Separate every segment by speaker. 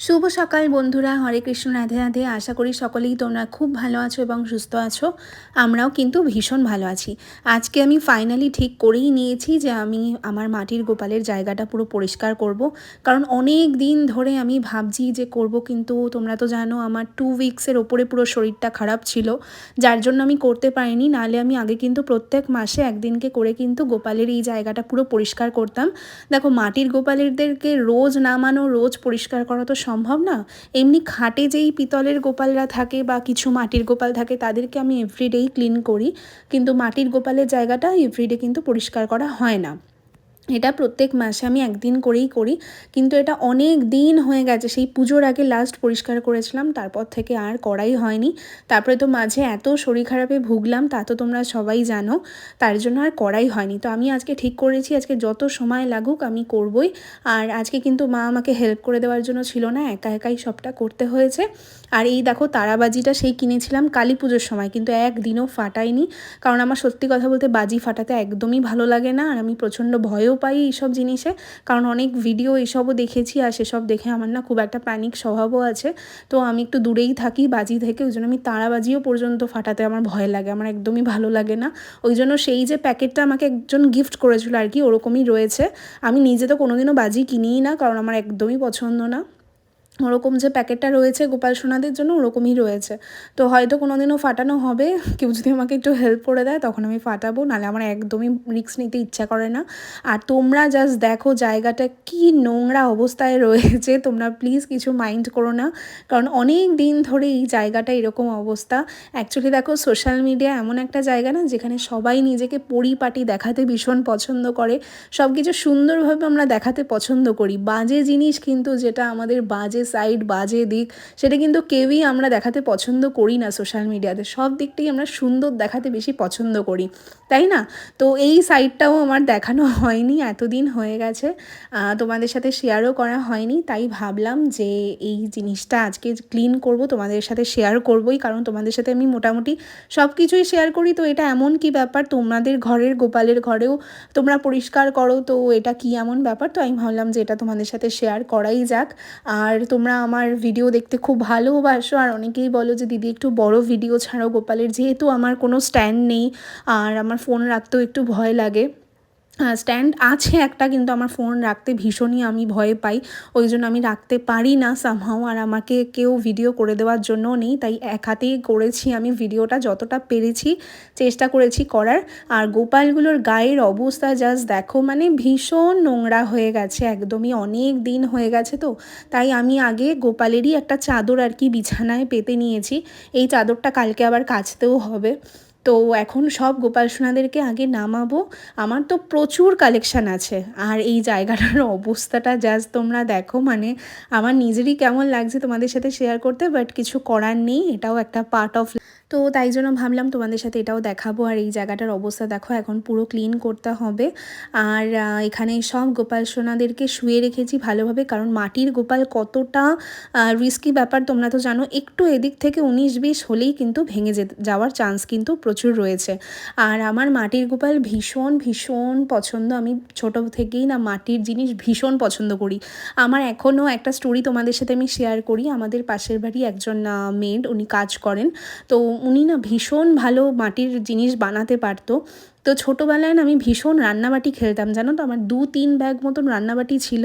Speaker 1: শুভ সকাল বন্ধুরা, হরে কৃষ্ণ, রাধে রাধে। আশা করি সকলেই তোমরা খুব ভালো আছো এবং সুস্থ আছো। আমরাও কিন্তু ভীষণ ভালো আছি। আজকে আমি ফাইনালি ঠিক করেই নিয়েছি যে আমি আমার মাটির গোপালের জায়গাটা পুরো পরিষ্কার করব। কারণ অনেক দিন ধরে আমি ভাবছি যে করব কিন্তু তোমরা তো জানো আমার টু উইক্সের ওপরে পুরো শরীরটা খারাপ ছিল। যার জন্য আমি করতে পারিনি নাহলে আমি আগে কিন্তু প্রত্যেক মাসে একদিনকে করে কিন্তু গোপালের এই জায়গাটা পুরো পরিষ্কার করতাম। দেখো, মাটির গোপালেরদেরকে রোজ নামানো, রোজ পরিষ্কার করা তো সম্ভব না? এমনি খাটে যেই পিতলের গোপালরা থাকে বা কিছু মাটির গোপাল থাকে, তাদেরকে আমি এভরিডেই ক্লিন করি। কিন্তু মাটির গোপালের জায়গাটা এভরিডে কিন্তু পরিষ্কার করা হয় না। এটা প্রত্যেক মাসে আমি একদিন করেই করি, কিন্তু এটা অনেক দিন হয়ে গেছে। সেই পুজোর আগে লাস্ট পরিষ্কার করেছিলাম, তারপর থেকে আর করাই হয়নি। তারপরে তো মাঝে এত শরীর খারাপে ভুগলাম, তা তো তোমরা সবাই জানো, তার জন্য আর করাই হয়নি। তো আমি আজকে ঠিক করেছি, আজকে যত সময় লাগুক আমি করবই। আর আজকে কিন্তু মা আমাকে হেল্প করে দেওয়ার জন্য ছিল না, একা একাই সবটা করতে হয়েছে। আর এই দেখো তারাবাজিটা সেই কিনেছিলাম কালী পুজোর সময়, কিন্তু একদিনও ফাটাইনি কারণ আমার সত্যি কথা বলতে বাজি ফাটাতে একদমই ভালো লাগে না, আর আমি প্রচণ্ড ভয়ও পাই এইসব জিনিসে। কারণ অনেক ভিডিও এইসবও দেখেছি আর সেসব দেখে আমার না খুব একটা প্যানিক স্বভাবও আছে। তো আমি একটু দূরেই থাকি বাজি থেকে, ওই জন্য আমি তারাবাজিও পর্যন্ত ফাটাতে আমার ভয় লাগে, আমার একদমই ভালো লাগে না। ওই জন্য সেই যে প্যাকেটটা আমাকে একজন গিফট করেছিল আর কি, ওরকমই রয়েছে। আমি নিজে তো কোনোদিনও বাজি কিনিই না, কারণ আমার একদমই পছন্দ না। ওরকম যে প্যাকেটটা রয়েছে গোপাল সোনাদের জন্য ওরকমই রয়েছে। তো হয়তো কোনো দিনও ফাটানো হবে, কেউ যদি আমাকে একটু হেল্প করে দেয় তখন আমি ফাটাবো, নাহলে আমার একদমই রিস্ক নিতে ইচ্ছা করে না। আর তোমরা জাস্ট দেখো জায়গাটা কি নোংরা অবস্থায় রয়েছে, তোমরা প্লিজ কিছু মাইন্ড করো না। কারণ অনেক দিন ধরে এই জায়গাটা এরকম অবস্থা। অ্যাকচুয়ালি দেখো সোশ্যাল মিডিয়া এমন একটা জায়গা না, যেখানে সবাই নিজেকে পরিপাটি দেখাতে ভীষণ পছন্দ করে। সব কিছু সুন্দরভাবে আমরা দেখাতে পছন্দ করি। বাজে জিনিস কিন্তু যেটা আমাদের বাজে সাইড বাজে দিক, সেটা কিন্তু কেউই আমরা দেখাতে পছন্দ করি না সোশ্যাল মিডিয়াতে। সব দিকটাই আমরা সুন্দর দেখাতে বেশি পছন্দ করি, তাই না? তো এই সাইডটাও আমার দেখানো হয়নি, এতদিন হয়ে গেছে। তোমাদের সাথে শেয়ারও করা হয়নি, তাই ভাবলাম যে এই জিনিসটা আজকে ক্লিন করব, তোমাদের সাথে শেয়ার করবই, কারণ তোমাদের সাথে আমি মোটামুটি সব কিছুই শেয়ার করি। তো এটা এমন কি ব্যাপার? তোমাদের ঘরের, গোপালের ঘরেও তোমরা পরিষ্কার করো, তো এটা কি এমন ব্যাপার? তো আমি ভাবলাম যে এটা তোমাদের সাথে শেয়ার করাই যাক। আর তোমরা আমার ভিডিও দেখতে খুব ভালোবাসো। আর অনেকেই বলো যে, দিদি, একটু বড় ভিডিও ছাড়ো গোপালের। যেহেতু আমার কোনো স্ট্যান্ড নেই, আর আমার ফোন রাখতেও একটু ভয় লাগে। স্ট্যান্ড আছে একটা, কিন্তু আমার ফোন রাখতে ভীষণই আমি ভয় পাই। ওই জন্য আমি রাখতে পারি না সামহাও আর আমাকে কেউ ভিডিও করে দেওয়ার জন্য নেই। তাই এক হাতেই করেছি আমি ভিডিওটা যতটা পেরেছি চেষ্টা করেছি করার। আর গোপালগুলোর গায়ের অবস্থা জাস্ট দেখো মানে ভীষণ নোংরা হয়ে গেছে, একদমই অনেক দিন হয়ে গেছে তো। তাই আমি আগে গোপালেরই একটা চাদর আর কি বিছানায় পেতে নিয়েছি। এই চাদরটা কালকে আবার কাচতেও হবে। তো এখন সব গোপাল সোনাদেরকে আগে নামাবো। আমার তো প্রচুর কালেকশান আছে। আর এই জায়গাটার অবস্থাটা জাস্ট তোমরা দেখো। মানে আমার নিজেরই কেমন লাগছে তোমাদের সাথে শেয়ার করতে বাট কিছু করার নেই। এটাও একটা পার্ট অফ তো তাই জন্য ভাবলাম তোমাদের সাথে এটাও দেখাবো। আর এই জায়গাটার অবস্থা দেখো, এখন পুরো ক্লিন করতে হবে। আর এখানে সব গোপাল সোনাদেরকে শুয়ে রেখেছি ভালোভাবে, কারণ মাটির গোপাল কতটা রিস্কি ব্যাপার তোমরা তো জানো, একটু এদিক থেকে উনিশ বিশ হলেই কিন্তু ভেঙে যাওয়ার চান্স কিন্তু প্রচুর রয়েছে। আর আমার মাটির গোপাল ভীষণ ভীষণ পছন্দ। আমি ছোট থেকেই না মাটির জিনিস ভীষণ পছন্দ করি। আমার এখনও একটা স্টোরি তোমাদের সাথে আমি শেয়ার করি। আমাদের পাশের বাড়ি একজন মেড উনি কাজ করেন। তো উনি না ভীষণ ভালো মাটির জিনিস বানাতে পারতো। তো ছোটোবেলায় না আমি ভীষণ রান্নাবাটি খেলতাম, জানো তো? আমার দু তিন ব্যাগ মতন রান্নাবাটি ছিল,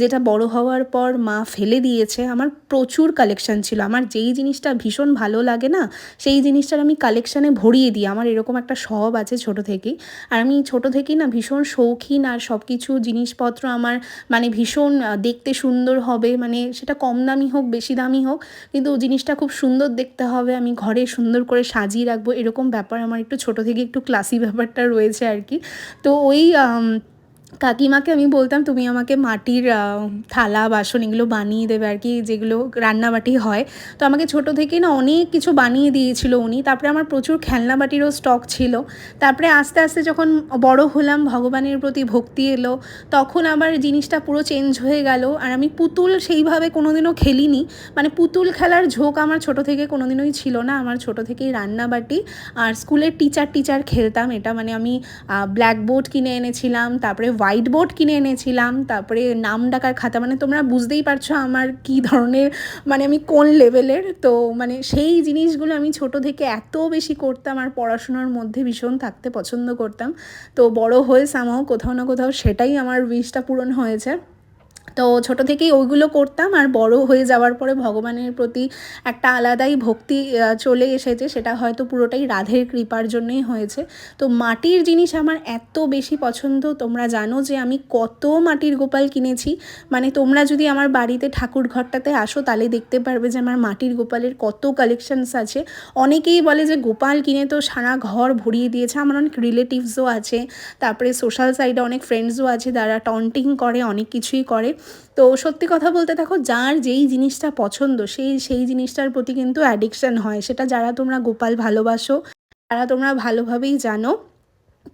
Speaker 1: যেটা বড় হওয়ার পর মা ফেলে দিয়েছে। আমার প্রচুর কালেকশান ছিল। আমার যেই জিনিসটা ভীষণ ভালো লাগে না, সেই জিনিসটার আমি কালেকশানে ভরিয়ে দিই। আমার এরকম একটা স্বভাব আছে ছোট থেকেই। আর আমি ছোট থেকেই না ভীষণ শৌখিন আর সব কিছু জিনিসপত্র আমার মানে ভীষণ দেখতে সুন্দর হবে। মানে সেটা কম দামি হোক, বেশি দামি হোক, কিন্তু জিনিসটা খুব সুন্দর দেখতে হবে। আমি ঘরে সুন্দর করে সাজিয়ে রাখব। এরকম ব্যাপার আমার একটু ছোট থেকে একটু ক্লাসি ব্যাপারটা রয়েছে আর কি তো ওই কাকিমাকে আমি বলতাম, তুমি আমাকে মাটির থালা, বাসন এগুলো বানিয়ে দেবে আর কি, যেগুলো রান্নাবাটি হয়। তো আমাকে ছোট থেকেই না অনেক কিছু বানিয়ে দিয়েছিল উনি। তারপরে আমার প্রচুর খেলনা বাটিরও স্টক ছিল। তারপরে আস্তে আস্তে যখন বড় হলাম, ভগবানের প্রতি ভক্তি এলো, তখন আবার জিনিসটা পুরো চেঞ্জ হয়ে গেল। আর আমি পুতুল সেইভাবে কোনোদিনও খেলিনি। মানে পুতুল খেলার ঝোঁক আমার ছোট থেকে কোনোদিনই ছিল না। আমার ছোট থেকেই রান্নাবাটি আর স্কুলের টিচার টিচার খেলতাম। এটা মানে আমি ব্ল্যাকবোর্ড কিনে এনেছিলাম। তারপরে হোয়াইট বোর্ড কিনে এনেছিলাম, তারপরে নাম ডাকার খাতা মানে তোমরা বুঝতেই পারছ আমার কি ধরনের মানে আমি কোন লেভেলের। তো মানে সেই জিনিসগুলো আমি ছোট থেকে এত বেশি করতাম আর পড়াশোনার মধ্যে ভীষণ থাকতে পছন্দ করতাম। তো বড় হয়ে সামাও কোথাও না কোথাও সেটাই আমার উইশটা পূরণ হয়েছে। তো ছোট থেকেই ওইগুলো করতাম আর বড় হয়ে যাওয়ার পরে ভগবানের প্রতি একটা আলাদাই ভক্তি চলে এসেছে। সেটা হয়তো পুরোটাই রাধের কৃপার জন্যই হয়েছে। তো মাটির জিনিস আমার এত বেশি পছন্দ। তোমরা জানো যে আমি কত মাটির গোপাল কিনেছি। মানে তোমরা যদি আমার বাড়িতে ঠাকুর ঘরটাতে আসো তাহলে দেখতে পারবে যে আমার মাটির গোপালের কত কালেকশনস আছে। অনেকেই বলে যে গোপাল কিনে তো সারা ঘর ভরিয়ে দিয়েছে। আমার অনেক রিলেটিভসও আছে। তারপরে সোশ্যাল সাইডে অনেক ফ্রেন্ডসও আছে যারা টন্টিং করে, অনেক কিছুই করে। তো সত্যি কথা বলতে দেখো, যার যেই জিনিসটা পছন্দ, সেই সেই জিনিসটার প্রতি কিন্তু অ্যাডিকশান হয়। সেটা যারা তোমরা গোপাল ভালোবাসো, তারা তোমরা ভালোভাবেই জানো।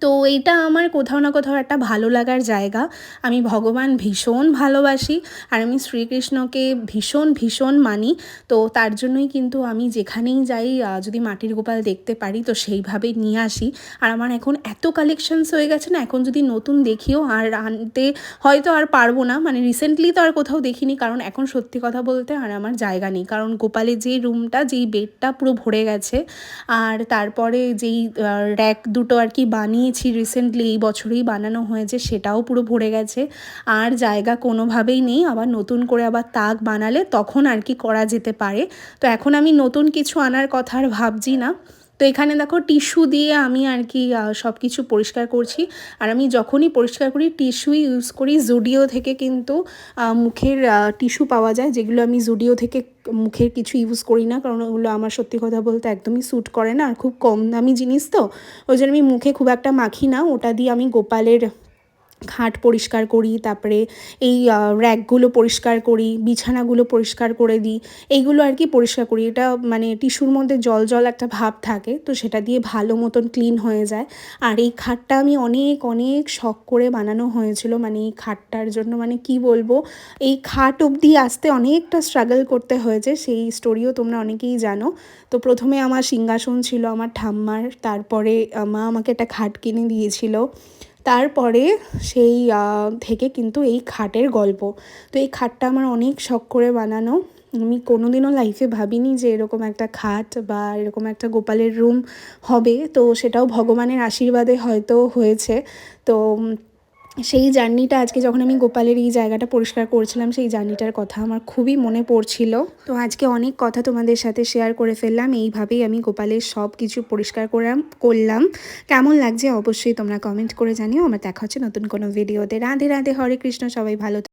Speaker 1: তো এইটা আমার কোথাও না কোথাও একটা ভালো লাগার জায়গা। আমি ভগবান ভীষণ ভালোবাসি আর আমি শ্রীকৃষ্ণকে ভীষণ ভীষণ মানি। তো তার জন্যই কিন্তু আমি যেখানেই যাই যদি মাটির গোপাল দেখতে পারি, তো সেইভাবে নিয়ে আসি। আর আমার এখন এত কালেকশনস হয়ে গেছে না, এখন যদি নতুন দেখিও আর আনতে হয়তো আর পারব না। মানে রিসেন্টলি তো আর কোথাও দেখিনি, কারণ এখন সত্যি কথা বলতে আর আমার জায়গা নেই। কারণ গোপালের যেই রুমটা যেই বেডটা পুরো ভরে গেছে, আর তারপরে যেই র্যাক দুটো আর কি বানিয়েছি রিসেন্টলি এই বছরেই বানানো হয়েছে, সেটাও পুরো ভরে গেছে। আর জায়গা কোনোভাবেই নেই, আবার নতুন করে আবার তাক বানালে তখন আর কি করা যেতে পারে। তো এখন আমি নতুন কিছু আনার কথা আর ভাবছি না। তো এখানে দেখো টিস্যু দিয়ে আমি আর কি সব কিছু পরিষ্কার করছি। আর আমি যখনই পরিষ্কার করি, টিস্যুই ইউজ করি। জুডিও থেকে কিন্তু মুখের টিস্যু পাওয়া যায়। যেগুলো আমি জুডিও থেকে মুখের কিছু ইউজ করি না, কারণ ওগুলো আমার সত্যি কথা বলতে একদমই স্যুট করে না। আর খুব কম দামি জিনিস তো। ওই জন্য আমি মুখে খুব একটা মাখি না। ওটা দিয়ে আমি গোপালের খাট পরিষ্কার করি, তারপরে এই র্যাকগুলো পরিষ্কার করি, বিছানাগুলো পরিষ্কার করে দিই, এইগুলো আর কি পরিষ্কার করি। এটা মানে টিস্যুর মধ্যে জল জল একটা ভাব থাকে, তো সেটা দিয়ে ভালো মতন ক্লিন হয়ে যায়। আর এই খাটটা আমি অনেক অনেক শখ করে বানানো হয়েছিল মানে এই খাটটার জন্য মানে কি বলব, এই খাট অবধি আসতে অনেকটা স্ট্রাগল করতে হয়েছে, সেই স্টোরিও তোমরা অনেকেই জানো। তো প্রথমে আমার সিংহাসন ছিল আমার ঠাম্মার, তারপরে মা আমাকে একটা খাট কিনে দিয়েছিল। তারপরে সেই থেকে কিন্তু এই খাটের গল্প। তো এই খাটটা আমার অনেক শখ করে বানানো। আমি কোনোদিনও লাইফে ভাবিনি যে এরকম একটা খাট বা এরকম একটা গোপালের রুম হবে। তো সেটাও ভগবানের আশীর্বাদে হয়তো হয়েছে। তো সেই জার্নিটা আজকে যখন আমি গোপালের এই জায়গাটা পরিষ্কার করছিলাম, সেই জার্নিটার কথা আমার খুবই মনে পড়ছিল। তো আজকে অনেক কথা তোমাদের সাথে শেয়ার করে ফেললাম। এইভাবেই আমি গোপালের সব কিছু পরিষ্কার করাম, করলাম। কেমন লাগছে অবশ্যই তোমরা কমেন্ট করে জানিও। আমার দেখা হচ্ছে নতুন কোনো ভিডিওতে রাধে রাধে, হরে কৃষ্ণ। সবাই ভালো।